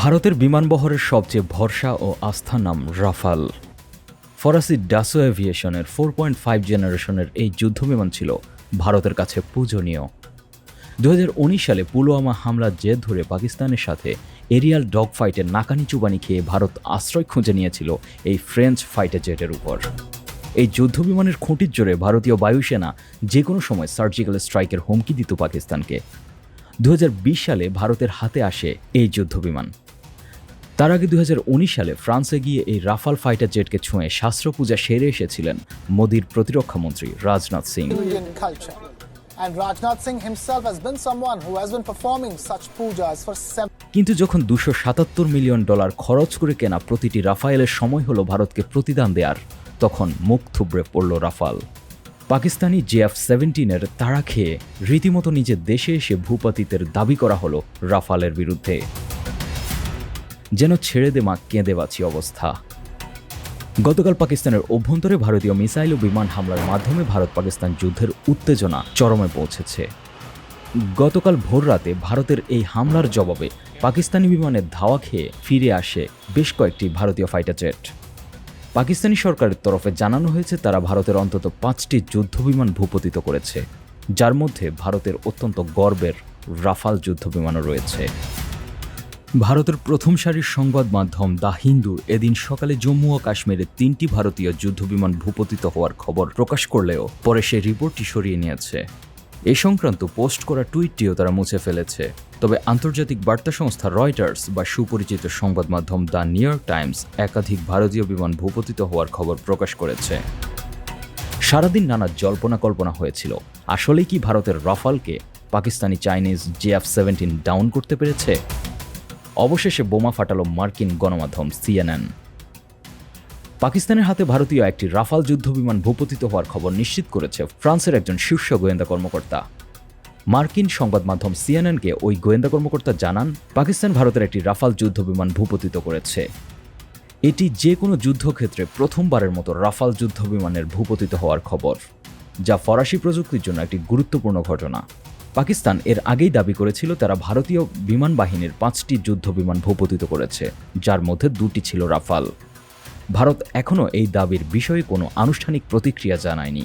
ভারতের বিমানবহরের সবচেয়ে ভরসা ও আস্থার নাম রাফাল। ফরাসি ডাসো এভিয়েশনের ফোর পয়েন্ট ফাইভ জেনারেশনের এই যুদ্ধবিমান ছিল ভারতের কাছে পূজনীয়। দু হাজার উনিশ সালে পুলওয়ামা হামলার জেদ ধরে পাকিস্তানের সাথে এরিয়াল ডগ ফাইটের নাকানি চুবানি খেয়ে ভারত আশ্রয় খুঁজে নিয়েছিল এই ফ্রেঞ্চ ফাইটার জেটের উপর। এই যুদ্ধবিমানের খুঁটির জোরে ভারতীয় বায়ুসেনা যে কোনো সময় সার্জিক্যাল স্ট্রাইকের হুমকি দিত পাকিস্তানকে। দু হাজার বিশ সালে ভারতের হাতে আসে এই যুদ্ধবিমান। তার আগে দু হাজার উনিশ সালে ফ্রান্সে গিয়ে এই রাফাল ফাইটার জেটকে ছুঁয়ে শাস্ত্র পূজা সেরে এসেছিলেন মোদির প্রতিরক্ষা মন্ত্রী Rajnath Singh. Indian culture. And Rajnath Singh himself has been someone who has been performing such pujas for কিন্তু যখন দুশো সাতাত্তর মিলিয়ন ডলার খরচ করে কেনা প্রতিটি রাফায়েলের সময় হলো ভারতকে প্রতিদান দেয়ার তখন মুখ থুবড়ে পড়ল রাফাল। পাকিস্তানি জেএফ সেভেন্টিনের তাড়া খেয়ে রীতিমতো নিজের দেশে এসে ভূপাতিতের দাবি করা হলো রাফালের বিরুদ্ধে। যেন ছেড়ে দে মা কেঁদে বাঁচি অবস্থা। গতকাল পাকিস্তানের অভ্যন্তরে ভারতীয় মিসাইল ও বিমান হামলার মাধ্যমে ভারত পাকিস্তান যুদ্ধের উত্তেজনা চরমে পৌঁছেছে। গতকাল ভোররাতে ভারতের এই হামলার জবাবে পাকিস্তানি বিমানের ধাওয়া খেয়ে ফিরে আসে বেশ কয়েকটি ভারতীয় ফাইটার জেট পাকিস্তানি সরকারের তরফে জানানো হয়েছে, তারা ভারতের অন্তত পাঁচটি যুদ্ধবিমান ভূপতিত করেছে, যার মধ্যে ভারতের অত্যন্ত গর্বের রাফাল যুদ্ধবিমানও রয়েছে। ভারতের প্রথম সারির সংবাদ মাধ্যম দ্য হিন্দু এদিন সকালে জম্মু ও কাশ্মীরে তিনটি ভারতীয় যুদ্ধবিমান ভূপতিত হওয়ার খবর প্রকাশ করলেও পরে সে রিপোর্টটি সরিয়ে নিয়েছে। এ সংক্রান্ত পোস্ট করা টুইটটিও তারা মুছে ফেলেছে। তবে আন্তর্জাতিক বার্তা সংস্থা রয়টার্স বা সুপরিচিত সংবাদ মাধ্যম দ্য নিউ ইয়র্ক টাইমস একাধিক ভারতীয় বিমান ভূপতিত হওয়ার খবর প্রকাশ করেছে। সারাদিন নানা জল্পনা কল্পনা হয়েছিল। আসলেই কি ভারতের রাফালকে Pakistani Chinese JF seventeen down করতে পেরেছে? অবশেষে বোমা ফাটালো মার্কিন গণমাধ্যম সিএনএন। পাকিস্তানের হাতে ভারতীয় একটি রাফাল যুদ্ধবিমান ভূপতিত হওয়ার খবর নিশ্চিত করেছে ফ্রান্সের একজন শীর্ষ গোয়েন্দা কর্মকর্তা। মার্কিন সংবাদ মাধ্যম সিএনএনকে ওই গোয়েন্দা কর্মকর্তা জানান, পাকিস্তান ভারতের একটি রাফাল যুদ্ধবিমান ভূপতিত করেছে। এটি যে কোনো যুদ্ধক্ষেত্রে প্রথমবারের মতো রাফাল যুদ্ধবিমানের ভূপতিত হওয়ার খবর, যা ফরাসি প্রযুক্তির জন্য একটি গুরুত্বপূর্ণ ঘটনা। পাকিস্তান এর আগেই দাবি করেছিল তারা ভারতীয় বিমান বাহিনীর পাঁচটি যুদ্ধ বিমান ভূপতিত করেছে, যার মধ্যে দুটি ছিল রাফাল। ভারত এখনও এই দাবির বিষয়ে কোনো আনুষ্ঠানিক প্রতিক্রিয়া জানায়নি।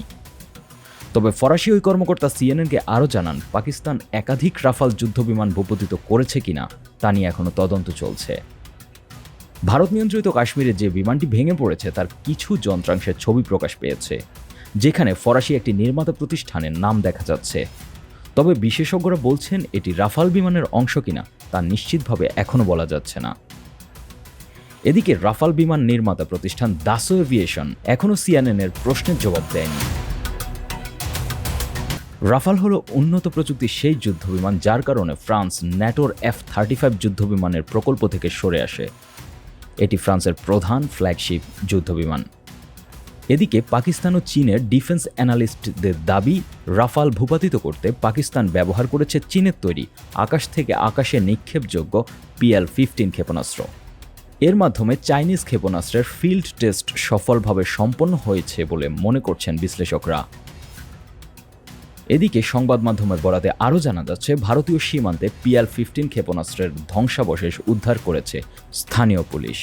তবে ফরাসি ওই কর্মকর্তা সিএনএনকে আরও জানান, পাকিস্তান একাধিক রাফাল যুদ্ধবিমান ভূপতিত করেছে কিনা, তা নিয়ে এখনও তদন্ত চলছে। ভারত নিয়ন্ত্রিত কাশ্মীরে যে বিমানটি ভেঙে পড়েছে, তার কিছু যন্ত্রাংশের ছবি প্রকাশ পেয়েছে, যেখানে ফরাসি একটি নির্মাতা প্রতিষ্ঠানের নাম দেখা যাচ্ছে। তবে বিশেষজ্ঞরা বলছেন এটি রাফাল বিমানের অংশ কিনা তা নিশ্চিতভাবে এখনও বলা যাচ্ছে না। এদিকে রাফাল বিমান নির্মাতা প্রতিষ্ঠান দাসো এভিয়েশন এখনও সিএনএনের প্রশ্নের জবাব দেয়নি। রাফাল হলো উন্নত প্রযুক্তির সেই যুদ্ধবিমান যার কারণে ফ্রান্স ন্যাটোর এফ থার্টি ফাইভ যুদ্ধবিমানের প্রকল্প থেকে সরে আসে। এটি ফ্রান্সের প্রধান ফ্ল্যাগশিপ যুদ্ধবিমান। এদিকে পাকিস্তান ও চীনের ডিফেন্স অ্যানালিস্টদের দাবি, রাফাল ভূপাতিত করতে পাকিস্তান ব্যবহার করেছে চীনের তৈরি আকাশ থেকে আকাশে নিক্ষেপযোগ্য পিএল ফিফটিন ক্ষেপণাস্ত্র। এর মাধ্যমে চাইনিজ ক্ষেপণাস্ত্রের ফিল্ড টেস্ট সফলভাবে সম্পন্ন হয়েছে বলে মনে করছেন বিশ্লেষকরা। এদিকে সংবাদ মাধ্যমের বরাতে আরও জানা যাচ্ছে, ভারতীয় সীমান্তে পিএল ফিফটিন ক্ষেপণাস্ত্রের ধ্বংসাবশেষ উদ্ধার করেছে স্থানীয় পুলিশ।